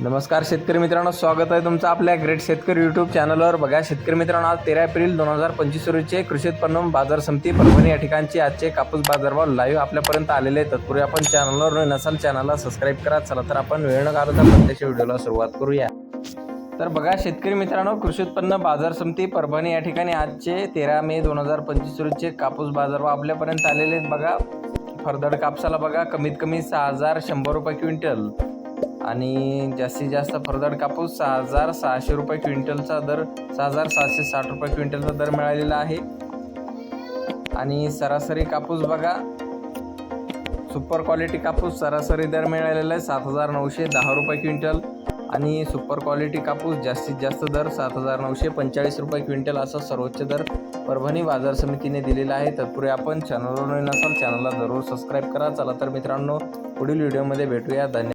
नमस्कार शेतकरी मित्रांनो स्वागत आहे तुमचं आपल्या ग्रेट शेतकरी यूट्यूब चॅनलवर बघा शेतकरी मित्रांनो आज तेरा एप्रिल दोन हजार पंचवीस रोजीचे कृषी उत्पन्न बाजार समिती परभणी या ठिकाणचे आजचे कापूस बाजारभाव लाईव्ह आपल्यापर्यंत आलेले आहेत. तत्पूर्वी आपण चॅनलवर नसाल चॅनलला सबस्क्राईब करा. चला तर आपण वेळ न घालवता प्रत्यक्ष व्हिडिओला सुरुवात करूया. तर बघा शेतकरी मित्रांनो कृषी उत्पन्न बाजार समिती परभणी या ठिकाणी आजचे तेरा मे दोन हजार पंचवीस रोजचे कापूस बाजारभाव आपल्यापर्यंत आलेले आहेत. बघा फरदड कापसाला बघा कमीत कमी सहा हजार शंभर रुपये क्विंटल. आणि जास्तीत जास्त फरदड कापूस सहा हजार सहाशे रुपये क्विंटलचा दर सहा हजार सहाशे साठ रुपये क्विंटलचा दर मिळालेला आहे. आणि सरासरी कापूस बघा सुपर क्वालिटी कापूस सरासरी दर मिळालेला आहे सात हजार नऊशे दहा रुपये क्विंटल. आणि सुपर क्वालिटी कापूस जास्तीत जास्त दर सात हजार नऊशे पंचेचाळीस रुपये क्विंटल असा सर्वोच्च दर परभणी बाजार समितीने दिलेला आहे. तत्पूर्वी आपण चॅनलवर नसाल चॅनलला जरूर सबस्क्राईब करा. चला तर मित्रांनो पुढील व्हिडिओमध्ये भेटूया. धन्यवाद.